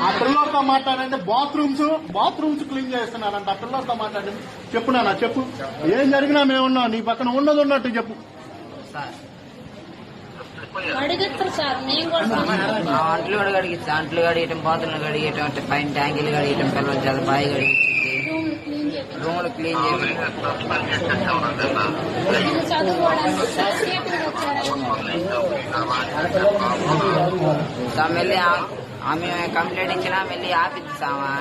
ఆ పిల్లలతో మాట్లాడండి బాత్రూమ్స్ బాత్రూమ్స్ క్లీన్ చేస్తున్నారంట. ఆ పిల్లలతో మాట్లాడండి చెప్పు నాన్న చెప్పు. ఏం జరిగినా మేమున్నాం నీ పక్కన ఉన్నది ఉన్నట్టు చెప్పు. సార్ మేము కూడా అంట్లు కూడా కడిగిస్తా అంట్లు కడిగటం బాత్రూమ్లు కడిగటం అంటే పైన ట్యాంకీలు కడిగటం పిల్లలు చాలా బాగా కడిగించింది. రూమ్ క్లీన్ చేయాలి రూములు క్లీన్ చదువుకోవడానికి సార్ సేపుగా వచ్చారు సార్ మళ్ళీ ఆ- ఆమె కంప్లైంట్ ఇచ్చినా మళ్ళీ ఆపిద్ది సామా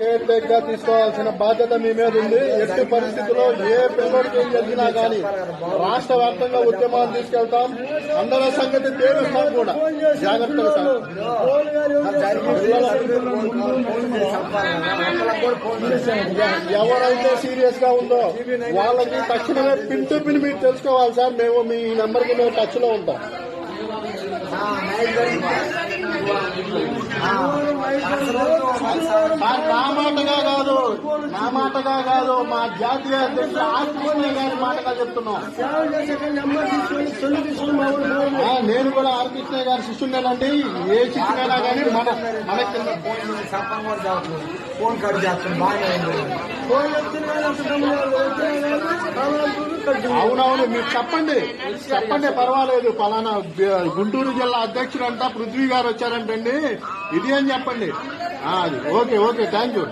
కేర్గా తీసుకోవాల్సిన బాధ్యత మీ మీద ఉంది. ఎట్టి పరిస్థితుల్లో ఏ పిల్లడికి ఏం జరిగినా కానీ రాష్ట్ర వ్యాప్తంగా ఉద్యమాలు తీసుకెళ్తాం. అందరి సంగతి తేలుస్తాం కూడా. జాగ్రత్తగా ఎవరైతే సీరియస్గా ఉందో వాళ్ళకి తక్షణమే పిన్ టు పిన్ మీరు తెలుసుకోవాలి సార్. మేము మీ నెంబర్కి మేము టచ్లో ఉంటాం. సార్ నా మాటగా కాదు. నా మాటగా కాదు. మా జాతీయ అధ్యక్షుడు ఆర్కృష్ణ గారి మాటగా చెప్తున్నాం. నేను కూడా ఆర్కృష్ణ గారి శిష్యుండేనండి ఏ శిష్యునైనా కానీ మన మన కింద. ఫోన్ కట్ చేస్తాను బాగానే అవునవును మీరు చెప్పండి. చెప్పండి పర్వాలేదు. పలానా గుంటూరు జిల్లా అధ్యక్షుడు అంతా పృథ్వీ గారు వచ్చారంటండి. ఇది అని చెప్పండి. అది. Okay okay thank you